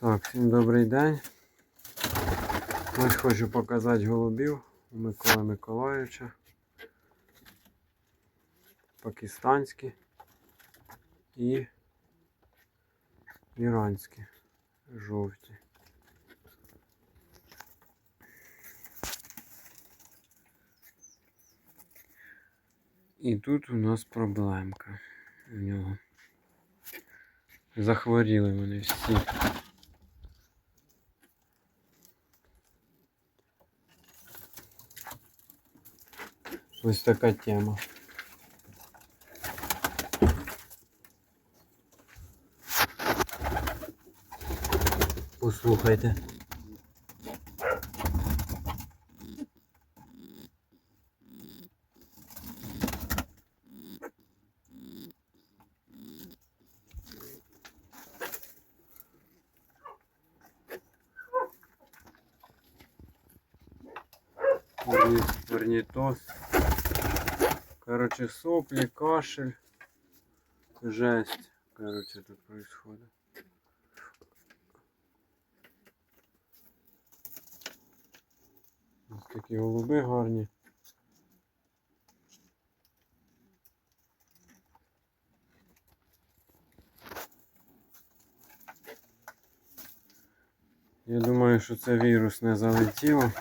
Так, всім добрий день. Ось хочу показати голубів у Миколи Миколаївича. Пакистанські і іранські жовті. І тут у нас проблемка у нього. Захворіли вони всі. Ось така тема. Послухайте. Варнитоз. Короче, сопли, кашель. Жесть. Короче, тут происходит. Ось такі голуби гарні. Я думаю, що це вірус не залетіло.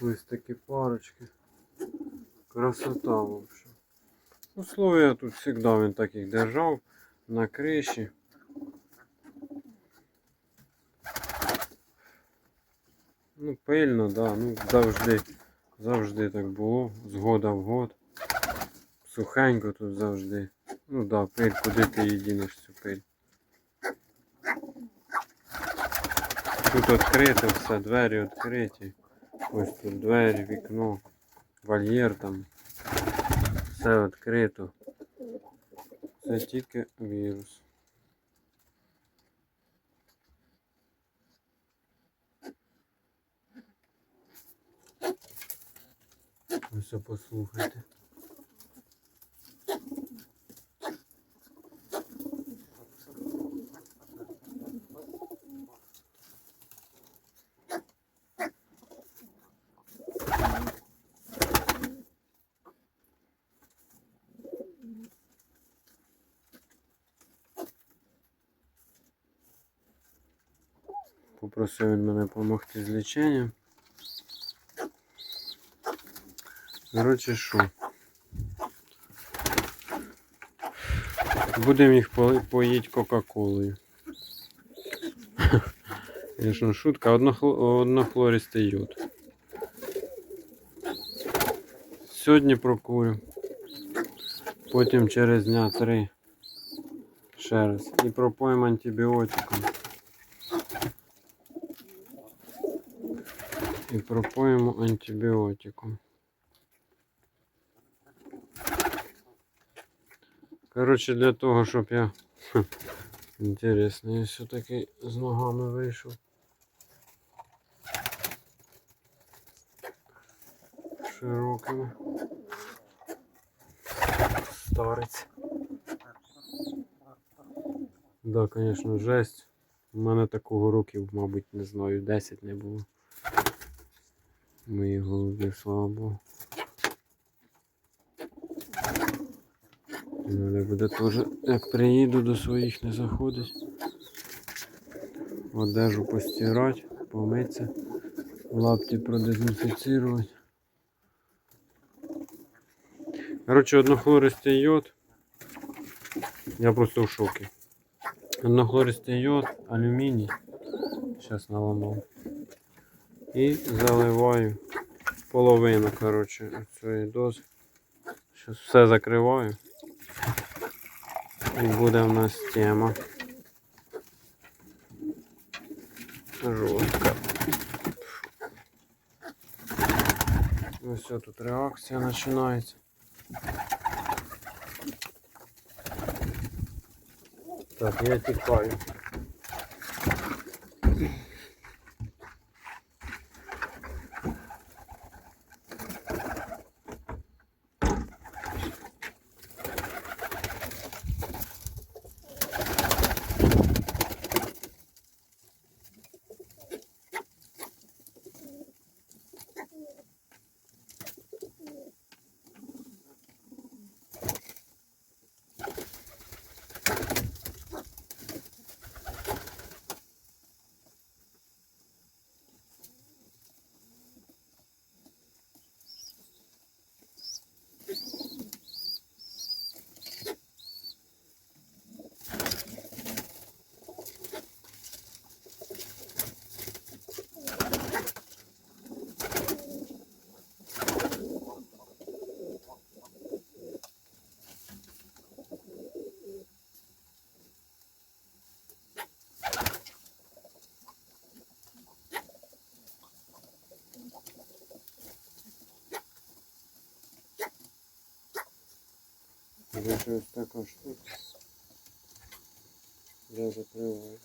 Ось такі парочки. Красота вообще. Условия тут всегда він так їх держав на криші. Ну, пильно, да, ну завжди, завжди так було, з года в год. Сухенько тут завжди. Ну да, пиль, куди ти її дінеш цю пиль. Тут відкрито все, двері відкриті. Ось тут двері, вікно, вольєр там. Все відкрито. Це тільки вірус. Ось послухайте. Попросив він мене допомогти з ліченням. Коротше, що? Будемо їх по- поїти Кока-Колою. Звісно, шутка, Однохло- однохлористий йод. Сьогодні прокурю. Потім через дня три. Ще раз. І пропоїмо антибіотиком. І пропоїмо антибіотиком. Коротше, для того, щоб я. Хм, Інтересно, я все-таки з ногами вийшов. Широкими. Старець. Да, конечно, жесть. У мене такого років, мабуть, не знаю, 10 не було. Моїх голубів, слава Богу. Надо буде теж, як приїду до своїх не заходить. Одежу постирати, помитися, лапті продезінфіцірувати. Коротше, однохлористий йод Я просто в шокі. Однохлористий йод, алюміній. Зараз наламав. І заливаю половину, коротше, цієї дози. Зараз все закриваю. І буде в нас тема. Жорстка. Ось все, тут реакція починається. Так, я тікаю. Буде ось така штука. Я закриваю.